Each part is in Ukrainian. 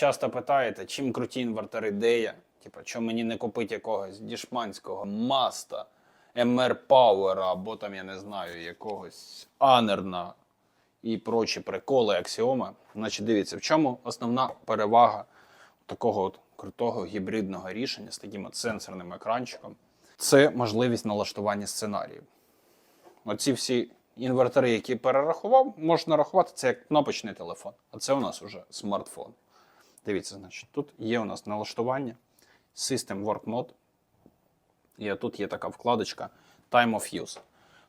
Часто питаєте, чим круті інвертори, де я? Типа, що мені не купити якогось дішманського маста, MR Power, або там, я не знаю, якогось Анерна і прочі приколи, аксіоми. Значить, дивіться, в чому основна перевага такого от крутого гібридного рішення з таким от сенсорним екранчиком. Це можливість налаштування сценаріїв. Оці всі інвертори, які перерахував, можна рахувати це як кнопочний телефон. А це у нас вже смартфон. Дивіться, значить, тут є у нас налаштування, System Work Mode. І тут є така вкладочка Time of Use.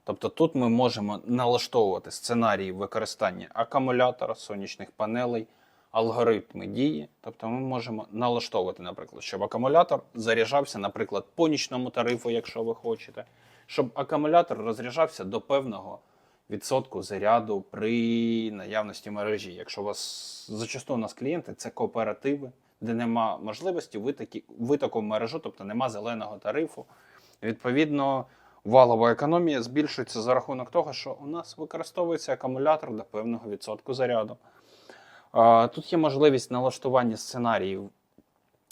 Тобто тут ми можемо налаштовувати сценарії використання акумулятора, сонячних панелей, алгоритми дії. Тобто ми можемо налаштовувати, наприклад, щоб акумулятор заряджався, наприклад, по нічному тарифу, якщо ви хочете, щоб акумулятор розряджався до певного відсотку заряду при наявності мережі. Якщо у вас зачасту у нас клієнти, це кооперативи, де нема можливості витоки, витоку мережу, тобто нема зеленого тарифу. Відповідно, валова економія збільшується за рахунок того, що у нас використовується акумулятор до певного відсотку заряду. Тут є можливість налаштування сценаріїв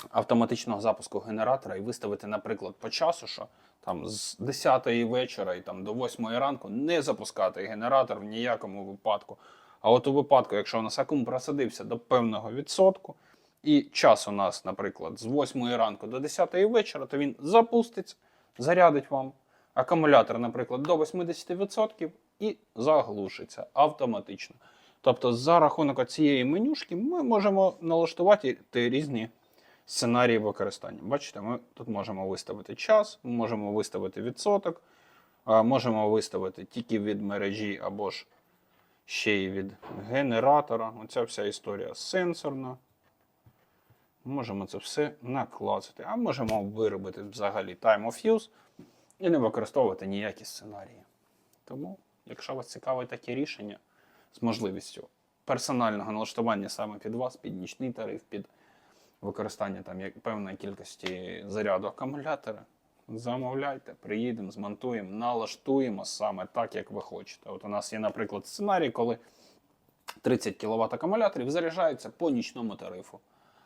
автоматичного запуску генератора і виставити, наприклад, по часу, що там з 10 вечора і там до 8 ранку не запускати генератор в ніякому випадку. А от у випадку, якщо у нас акум просадився до певного відсотку, і час у нас, наприклад, з 8 ранку до 10 вечора, то він запуститься, зарядить вам акумулятор, наприклад, до 80% і заглушиться автоматично. Тобто, за рахунок цієї менюшки ми можемо налаштувати різні сценарії використання. Бачите, ми тут можемо виставити час, можемо виставити відсоток, можемо виставити тільки від мережі або ж ще й від генератора. Оця вся історія сенсорна. Можемо це все наклацати, а можемо виробити взагалі time of use і не використовувати ніякі сценарії. Тому, якщо вас цікавить таке рішення з можливістю персонального налаштування саме під вас, під нічний тариф, під використання там як певної кількості заряду акумулятора, замовляйте, приїдемо, змонтуємо, налаштуємо саме так, як ви хочете. От у нас є, наприклад, сценарій, коли 30 кВт акумуляторів заряджаються по нічному тарифу.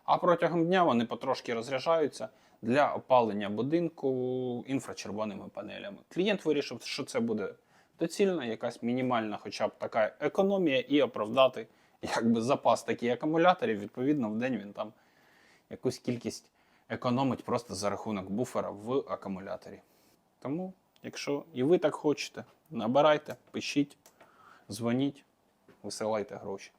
А протягом дня вони потрошки розряджаються для опалення будинку інфрачервоними панелями. Клієнт вирішив, що це буде доцільно, якась мінімальна, хоча б така економія, і оправдати якби запас таких акумуляторів. Відповідно, в день він там якусь кількість економить просто за рахунок буфера в акумуляторі. Тому, якщо і ви так хочете, набирайте, пишіть, дзвоніть, висилайте гроші.